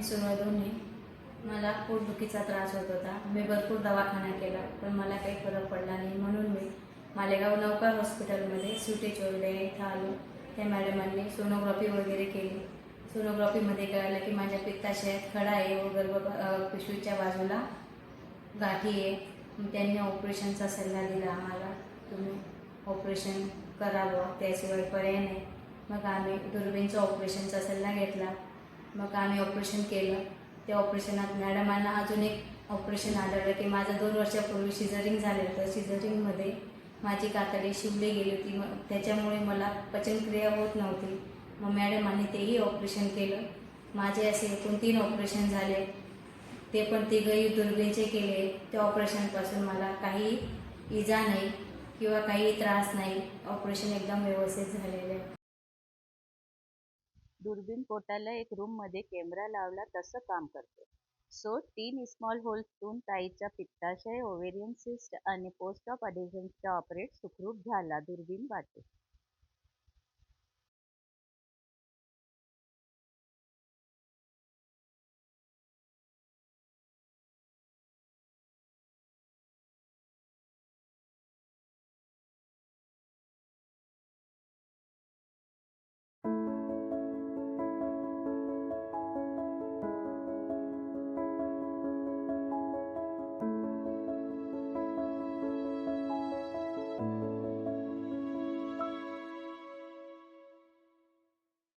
मी सुरुवात दोन्ही मला पोटदुखीचा त्रास होत होता. मी भरपूर दवाखाना केला पण मला काही फरक पडला नाही. म्हणून मी मालेगाव नौका हॉस्पिटलमध्ये सुटे चोरले इथं आलो त्या मॅडमांनी सोनोग्राफी वगैरे केली. सोनोग्राफीमध्ये कळलं की माझ्या पित्ताशयात खडा आहे व गर्भ पिशवीच्या बाजूला गाठी आहे. त्यांनी ऑपरेशनचा सल्ला दिला आम्हाला. तुम्ही ऑपरेशन करावं त्याशिवाय पर्याय नाही. मग आम्ही दुर्बीनचं ऑपरेशनचा सल्ला घेतला. मग आम्ही ऑपरेशन केलं. त्या ऑपरेशनात मॅडमांना अजून एक ऑपरेशन आढळलं की माझं दोन वर्षापूर्वी सिझरिंग झालं होतं. सिझरिंगमध्ये माझी कातडी शिवली गेली होती. मग त्याच्यामुळे मला पचनक्रिया होत नव्हती. मग मॅडमांनी तेही ऑपरेशन केलं. माझे असे एकूण तीन ऑपरेशन झाले. ते पण तिघही दुर्बीणचे केले. त्या ऑपरेशनपासून मला काही इजा नाही किंवा काही त्रास नाही. ऑपरेशन एकदम व्यवस्थित झालेलं आहे. दुर्बीण पोटाला एक रूममध्ये कॅमेरा लावला तसं काम करते. सो तीन स्मॉल होल्सतून ताईचा पित्ताशय ओव्हेरियन सिस्ट आणि पोस्ट ऑफ अडेझनचा ऑपरेट सुखरूप झाला दुर्बीण वाटे